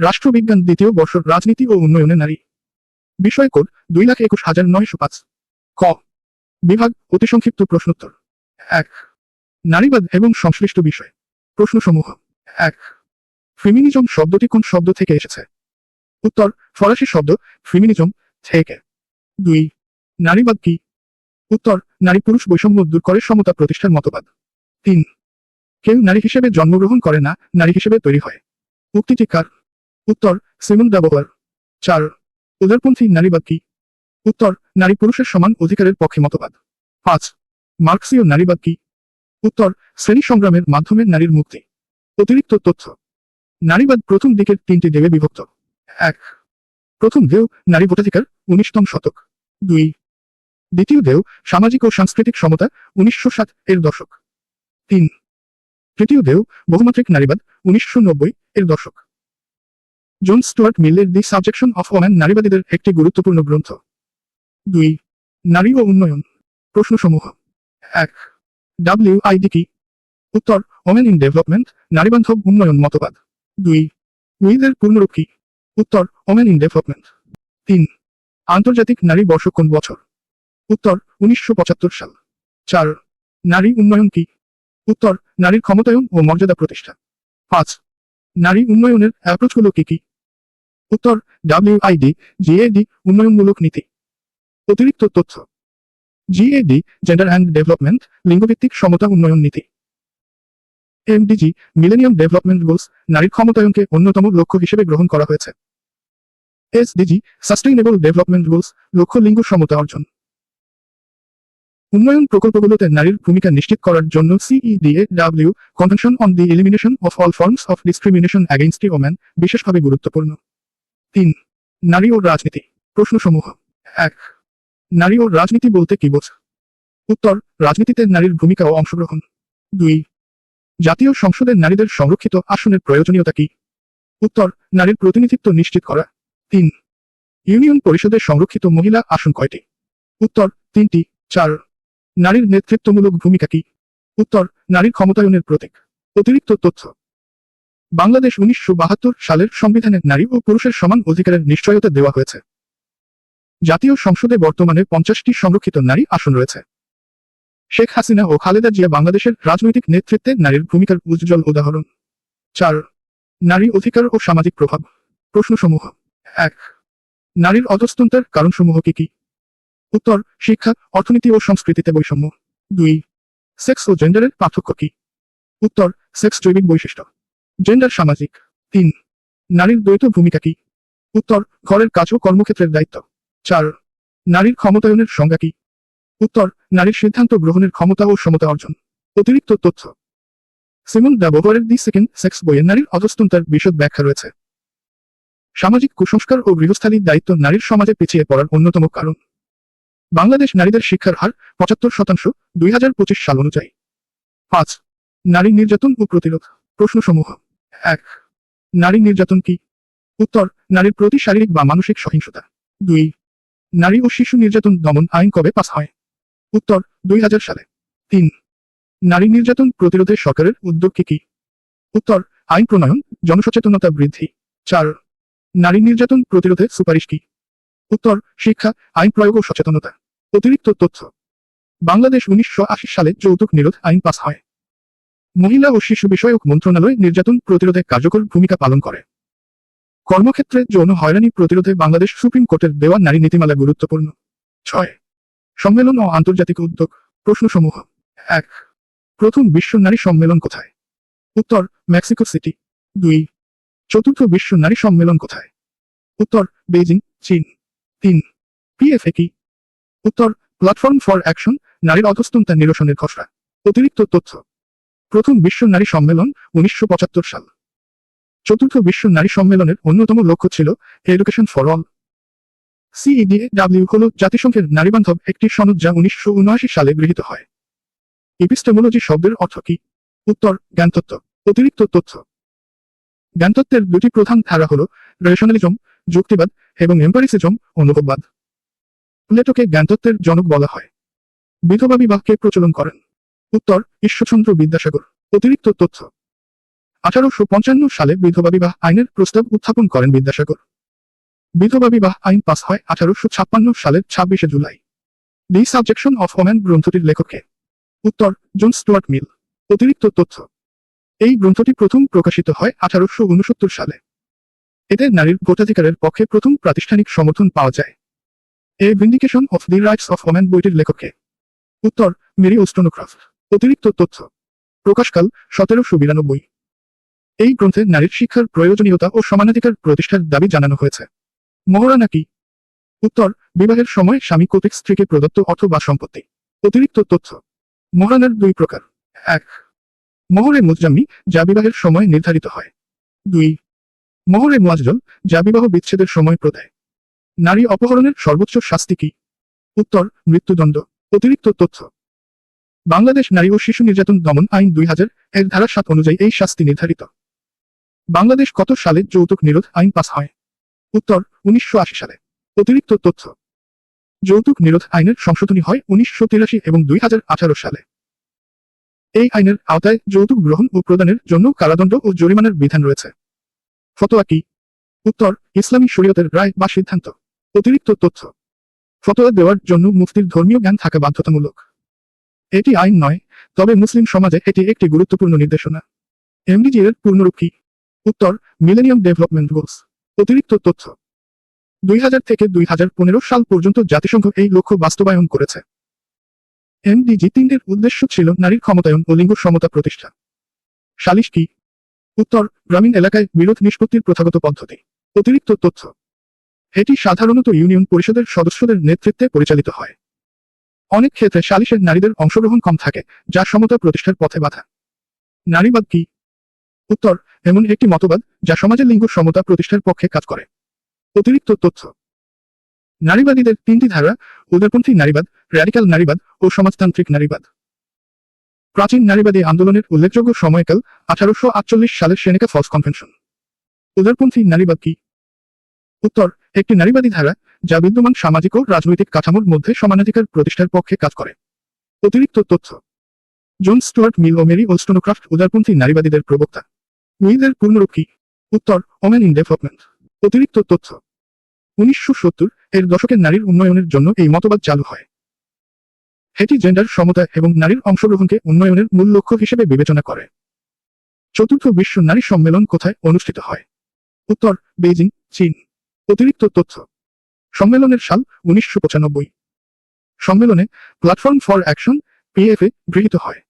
রাষ্ট্রবিজ্ঞান দ্বিতীয় বর্ষ, রাজনীতি ও উন্নয়নে নারী। বিষয় কোড, দুই লাখ একুশ হাজার নয়শো পাঁচ। ক। বিভাগ, অতি সংক্ষিপ্ত প্রশ্নোত্তর। এক। নারীবাদ এবং সংশ্লিষ্ট বিষয়। প্রশ্নসমূহ। এক। ফেমিনিজম শব্দটি কোন শব্দ থেকে এসেছে? উত্তর, ফরাসি শব্দ, ফেমিনিজম থেকে। দুই। নারীবাদ কি? উত্তর, নারী পুরুষ বৈষম্য দূর করে সমতা প্রতিষ্ঠার মতবাদ। তিন। কেউ নারী হিসেবে জন্মগ্রহণ করে না, নারী হিসেবে তৈরি হয়। উক্তিটি কার? উত্তর, সিমন ডাবোয়ার চার উদারপন্থী নারীবাদ কি? উত্তর, নারী পুরুষের সমান অধিকারের পক্ষে মতবাদ। পাঁচ, মার্কসীয় নারীবাদ কি? উত্তর, শ্রেণি সংগ্রামের মাধ্যমে নারীর মুক্তি। অতিরিক্ত তথ্য। নারীবাদ প্রথম দিকের তিনটি দেবে বিভক্ত। এক, প্রথম দেও নারী ভোটাধিকার উনিশতম শতক। দুই, দ্বিতীয় দেও সামাজিক ও সাংস্কৃতিক সমতা উনিশশো সাত এর দশক। তিন, তৃতীয় দেও বহুমাত্রিক নারীবাদ উনিশশো নব্বই এর দশক। জন স্টুয়ার্ট মিলের দি সাবজেকশন অফ ওম্যান নারীবাদীদের একটি গুরুত্বপূর্ণ গ্রন্থ। দুই, নারী ও উন্নয়ন, প্রশ্নসমূহ। এক, ডাব্লিউ আইডি কি? উত্তর ওমেন ইন ডেভেলপমেন্ট, নারীবান্ধব উন্নয়ন মতবাদ। দুই উইদের পূর্ণরূপ কি? উত্তর ওমেন ইন ডেভেলপমেন্ট। তিন, আন্তর্জাতিক নারী বর্ষ কোন বছর। উত্তর, উনিশশো পঁচাত্তর সাল। চার, নারী উন্নয়ন কি? উত্তর, নারীর ক্ষমতায়ন ও মর্যাদা প্রতিষ্ঠা। পাঁচ নারী উন্নয়নের অ্যাপ্রোচগুলো কি কি? উত্তর ডাব্লিউআইডি জিএডি উন্নয়নমূলক নীতি। অতিরিক্ত তথ্য। জিএডি জেন্ডার অ্যান্ড ডেভেলপমেন্ট লিঙ্গভিত্তিক সমতা উন্নয়ন নীতি। এমডিজি মিলেনিয়াম ডেভেলপমেন্ট গোলস নারীর ক্ষমতায়নকে অন্যতম লক্ষ্য হিসেবে গ্রহণ করা হয়েছে। এসডিজি সাস্টেইনেবল ডেভেলপমেন্ট গোলস লক্ষ্য লিঙ্গ সমতা অর্জন। উন্নয়ন প্রকল্পগুলোতে নারীর ভূমিকা নিশ্চিত করার জন্য CEDAW convention on the elimination of all forms of discrimination against woman বিশেষভাবে গুরুত্বপূর্ণ। তিন, নারী ও রাজনীতি, প্রশ্নসমূহ। এক, নারী ও রাজনীতি বলতে কি বোঝ উত্তর, রাজনীতিতে নারীর ভূমিকা ও অংশগ্রহণ। দুই, জাতীয় সংসদের নারীদের সংরক্ষিত আসনের প্রয়োজনীয়তা কি? উত্তর, নারীর প্রতিনিধিত্ব নিশ্চিত করা। তিন, ইউনিয়ন পরিষদের সংরক্ষিত মহিলা আসন কয়টি? উত্তর, তিনটি। চার নারীর নেতৃত্বমূলক ভূমিকা কি? উত্তর, নারীর ক্ষমতায়নের প্রতীক। অতিরিক্ত তথ্য। বাংলাদেশ উনিশশো বাহাত্তর সালের সংবিধানে নারী ও পুরুষের সমান অধিকারের নিশ্চয়তা দেওয়া হয়েছে। জাতীয় সংসদে বর্তমানে পঞ্চাশটি সংরক্ষিত নারী আসন রয়েছে। শেখ হাসিনা ও খালেদা জিয়া বাংলাদেশের রাজনৈতিক নেতৃত্বে নারীর ভূমিকার উজ্জ্বল উদাহরণ। চার, নারী অধিকার ও সামাজিক প্রভাব। প্রশ্নসমূহ। এক, নারীর অধস্তন্তার কারণসমূহ কি কি? উত্তর, শিক্ষা, অর্থনীতি ও সংস্কৃতিতে বৈষম্য। দুই, সেক্স ও জেন্ডারের পার্থক্য কি? উত্তর, সেক্স জৈবিক বৈশিষ্ট্য। জেন্ডার সামাজিক। তিন, নারীর দ্বৈত ভূমিকা কি? উত্তর, ঘরের কাজ ও কর্মক্ষেত্রের দায়িত্ব। চার, নারীর ক্ষমতায়নের সংজ্ঞা কি? উত্তর, নারীর সিদ্ধান্ত গ্রহণের ক্ষমতা ও সমতা অর্জন। অতিরিক্ত তথ্য। সিমন ডাবোভারের দি সেকেন্ড সেক্স বইয়ে নারীর অধস্তন্তার বিশদ ব্যাখ্যা রয়েছে। সামাজিক কুসংস্কার ও গৃহস্থালীর দায়িত্ব নারীর সমাজে পিছিয়ে পড়ার অন্যতম কারণ। বাংলাদেশ নারীদের শিক্ষার হার পঁচাত্তর শতাংশ দুই হাজার পঁচিশ সাল অনুযায়ী। পাঁচ, নারী নির্যাতন ও প্রতিরোধ প্রশ্নসমূহ। এক, নারী নির্যাতন কি? উত্তর, নারীর প্রতি শারীরিক বা মানসিক সহিংসতা। দুই, নারী ও শিশু নির্যাতন দমন আইন কবে পাস হয়? উত্তর, দুই হাজার সালে। তিন, নারী নির্যাতন প্রতিরোধে সরকারের উদ্যোগ কি কি? উত্তর, আইন প্রণয়ন, জনসচেতনতা বৃদ্ধি। চার, নারী নির্যাতন প্রতিরোধে সুপারিশ কি? উত্তর, শিক্ষা, আইন প্রয়োগ ও সচেতনতা। অতিরিক্ত তথ্য। বাংলাদেশ উনিশশো আশি সালে যৌতুক নিরোধ আইন পাস হয়। মহিলা ও শিশু বিষয়ক মন্ত্রণালয় নির্যাতন প্রতিরোধে কার্যকর ভূমিকা পালন করে। কর্মক্ষেত্রে যৌন হয়রানি প্রতিরোধে বাংলাদেশ সুপ্রিম কোর্টের দেওয়া নারী নীতিমালা গুরুত্বপূর্ণ। ছয়। সম্মেলন ও আন্তর্জাতিক উদ্যোগ। প্রশ্নসমূহ। এক। প্রথম বিশ্ব নারী সম্মেলন কোথায়? উত্তর, মেক্সিকো সিটি। দুই। চতুর্থ বিশ্ব নারী সম্মেলন কোথায়? উত্তর বেজিং চীন। তিন। পিএফএ কি? উত্তর প্ল্যাটফর্ম ফর অ্যাকশন নারীর অধস্তনতা নিরসনের খসড়া অতিরিক্ত তথ্য। প্রথম বিশ্ব নারী সম্মেলন উনিশশো সাল। চতুর্থ বিশ্ব নারী সম্মেলনের অন্যতম লক্ষ্য ছিল education for all CEDAW হল জাতিসংঘের নারীবান্ধব একটি সনদ যা উনিশশো উনআশি সালে গৃহীত হয়। এপিস্টেমোলজি শব্দের অর্থ কি? উত্তর, জ্ঞানতত্ত্ব। অতিরিক্ত তথ্য। জ্ঞানতত্ত্বের দুটি প্রধান ধারা হল রেশনালিজম যুক্তিবাদ এবং এম্পারিসিজম অনুভববাদ প্লেটোকে জ্ঞানতত্ত্বের জনক বলা হয়। বিধবা বিবাহকে প্রচলন করেন। উত্তর, ঈশ্বরচন্দ্র বিদ্যাসাগর, অতিরিক্ত তথ্য। আঠারোশো পঞ্চান্ন সালে বিধবা বিবাহ আইনের প্রস্তাব উত্থাপন করেন বিদ্যাসাগর। বিধবা বিবাহ আইন পাস হয় আঠারোশো ছাপ্পান্ন সালের ছাব্বিশে July. The subjection of woman গ্রন্থটির লেখককে। উত্তর, জন স্টুয়ার্ট মিল, অতিরিক্ত তথ্য। এই গ্রন্থটি প্রথম প্রকাশিত হয় আঠারোশো উনসত্তর সালে। এতে নারীর ভোটাধিকারের পক্ষে প্রথম প্রাতিষ্ঠানিক সমর্থন পাওয়া যায়। A vindication of the rights of woman বইটির লেখককে। উত্তর, মেরি ওস্টোনোক্রাফট অতিরিক্ত তথ্য। প্রকাশকাল, সতেরোশো বিরানব্বই। এই গ্রন্থে নারীর শিক্ষার প্রয়োজনীয়তা ও সমানাধিকার প্রতিষ্ঠার দাবি জানানো হয়েছে। মহরানা কি উত্তর, বিবাহের সময় স্বামী কর্তৃক স্ত্রীকে প্রদত্ত অর্থ বা সম্পত্তি। অতিরিক্ত তথ্য। মহারানার দুই প্রকার। এক মোহরে মুজাম্মি যা বিবাহের সময় নির্ধারিত হয়। দুই মোহরে মুয়াজ্জল যা বিবাহ বিচ্ছেদের সময় প্রদায়। নারী অপহরণের সর্বোচ্চ শাস্তি কি? উত্তর, মৃত্যুদণ্ড, অতিরিক্ত তথ্য। বাংলাদেশ নারী ও শিশু নির্যাতন দমন আইন দুই হাজার এর ধারা সাত অনুযায়ী এই শাস্তি নির্ধারিত। বাংলাদেশ কত সালে যৌতুক নিরোধ আইন পাস হয়? উত্তর, উনিশশো আশি সালে। অতিরিক্ত তথ্য। যৌতুক নিরোধ আইনের সংশোধনী হয় উনিশশো তিরাশি এবং দুই হাজার আঠারো সালে। এই আইনের আওতায় যৌতুক গ্রহণ ও প্রদানের জন্য কারাদণ্ড ও জরিমানার বিধান রয়েছে। ফতোয়া কি? উত্তর, ইসলামী শরীয়তের রায় বা সিদ্ধান্ত। অতিরিক্ত তথ্য। ফতোয়া দেওয়ার জন্য মুফতির ধর্মীয় জ্ঞান থাকা বাধ্যতামূলক। এটি আইন নয়, তবে মুসলিম সমাজে এটি একটি গুরুত্বপূর্ণ নির্দেশনা। এমডিজি এর পূর্ণরূপ কি? উত্তর মিলেনিয়াম ডেভেলপমেন্ট গোলস অতিরিক্ত তথ্য। দুই হাজার থেকে দুই হাজার পনেরো সাল পর্যন্ত জাতিসংঘ এই লক্ষ্য বাস্তবায়ন করেছে। এমডিজি তিনটির উদ্দেশ্য ছিল নারীর ক্ষমতায়ন ও লিঙ্গ সমতা প্রতিষ্ঠা। সালিশ কি? উত্তর, গ্রামীণ এলাকায় বিরোধ নিষ্পত্তির প্রথাগত পদ্ধতি। অতিরিক্ত তথ্য। এটি সাধারণত ইউনিয়ন পরিষদের সদস্যদের নেতৃত্বে পরিচালিত হয়। অনেক ক্ষেত্রে সালিশের নারীদের অংশগ্রহণ কম থাকে, যা সমতা প্রতিষ্ঠার পথে বাধা। নারীবাদ কি? উত্তর, এমন একটি মতবাদ, যা সমাজের লিঙ্গ সমতা প্রতিষ্ঠার পক্ষে কাজ করে। অতিরিক্ত তথ্য। নারীবাদীদের তিনটি ধারা, উদারপন্থী নারীবাদ, র্যাডিক্যাল নারীবাদ ও সমাজতান্ত্রিক নারীবাদ। প্রাচীন নারীবাদী আন্দোলনের উল্লেখযোগ্য সময়কাল আঠারোশো আটচল্লিশ সালের সেনেকা ফলস কনভেনশন। উদারপন্থী নারীবাদ কি? উত্তর, একটি নারীবাদী ধারা যা বিদ্যমান সামাজিক ও রাজনৈতিক কাঠামোর মধ্যে সমানাধিকার প্রতিষ্ঠার পক্ষে কাজ করে। অতিরিক্ত তথ্য। জন স্টুয়ার্ট মিল ও মেরি ওলস্টোনোক্রাফট উদারপন্থী নারীবাদীদের প্রবক্তা। উইদের পূর্ণরূপ কি? উত্তর, ওমেন ইন ডেভেলপমেন্ট। অতিরিক্ত তথ্য। উনিশশো সত্তর এর দশকের নারীর উন্নয়নের জন্য এই মতবাদ চালু হয়। এটি জেন্ডার সমতা এবং নারীর অংশগ্রহণকে উন্নয়নের মূল লক্ষ্য হিসেবে বিবেচনা করে। চতুর্থ বিশ্ব নারী সম্মেলন কোথায় অনুষ্ঠিত হয়? উত্তর, বেইজিং, চীন। অতিরিক্ত তথ্য। সম্মেলনের সাল উনিশশো পঁচানব্বই। সম্মেলনে প্ল্যাটফর্ম ফর অ্যাকশন, পিএফএ গৃহীত হয়।